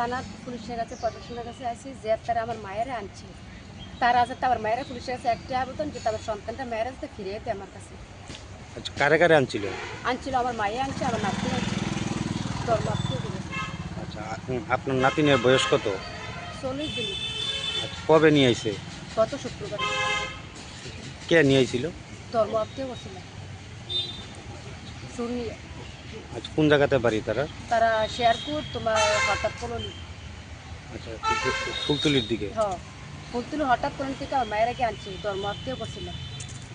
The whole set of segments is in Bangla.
থানার পুলিশের কাছে প্রশাসনের কাছে আসি যে তারা আমার মায়েরা আনছে। তারা আছে তো আমার মায়েরা পুলিশের কাছে একটা আবেদন যে তার সন্তানটা মায়েরা যাতে ফিরে যেতে আমার কাছে। আচ্ছা কারে কারে আনছিল? আনছিল আমার মায়ে আনছে আমার নাতি আচ্ছা আপনার নাতিনের বয়স কত? চল্লিশ দিন। আচ্ছা, কবে নিয়ে আইছে? গত শুক্রবার। কে নিয়ে আইছিল? ধর্ম আত্মীয় করছিল শুনি আচ্ছা কোন জায়গাতে বাড়ি তারা? তারা শেয়ারকুট তোমার হঠাৎ কলোনি। আচ্ছা ফুলতুলির দিকে? হ ফুলতুলি হঠাৎ কলোনি থেকে আমার মায়েরাকে আনছে ধর্ম আত্মীয় করছিল।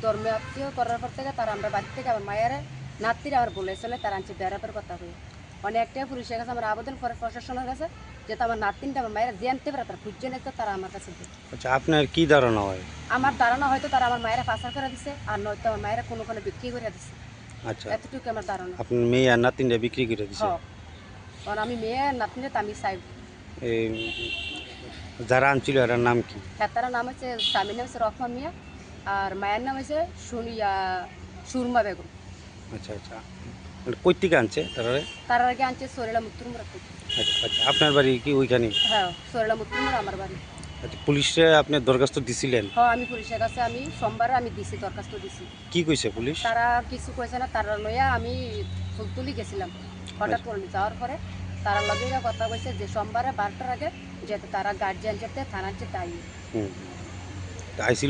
ধর্ম আত্মীয় করার পর থেকে তারা আমরা বাড়ি থেকে আমার মায়েরা নাতিরা আমার বলেছিল তারা আনছে বেড়াপের কথা হয়ে অনেকটা পুলিশের কাছে আমার আবেদন করে প্রশাসনের কাছে যাতে আমার নাতিনটা আমার মায়েরা জানতে পারে তারা খুঁজছে নিতে তারা আমার কাছে আচ্ছা আপনার কি ধারণা হয়? আমার ধারণা হয়তো তারা আমার মায়েরা পাচার করে দিছে আর নয়তো আমার মায়েরা কোনো কোনো বিক্রি করে দিছে। আচ্ছা। এতটুকু আমার ধারণা। আপনার মেয়ে আর নাতিনটা বিক্রি করে দিছে? কারণ আমি মেয়ে নাতিনে তো আমি চাই এই যারা আনছিল নাম কি? হেতার নাম হচ্ছে স্বামীর নাম হচ্ছে মিয়া আর মায়ের নাম হচ্ছে সুনিয়া সুরমা বেগম। আচ্ছা আচ্ছা। কই থেকে আনছে তারা? তার আগে আনছে সোরেলা মুত্তুমরা আচ্ছা আচ্ছা। আপনার বাড়ি কি ওইখানে? হ্যাঁ সোরেলা মুত্তুমরা আমার বাড়ি। আচ্ছা পুলিশে আপনি দরখাস্ত দিছিলেন? হ্যাঁ আমি পুলিশের কাছে আমি সোমবারে আমি দিছি দরখাস্ত দিছি। কি কইছে পুলিশ? তারা কিছু কইছে না তারা লইয়া আমি ফুলতুলি গেছিলাম। হঠাৎ করে যাওয়ার পরে তারা লগে কথা কইছে যে সোমবারে বারোটার আগে যেতে তারা গার্জিয়ান যেতে থানার যেতে আইয়ে আইছিল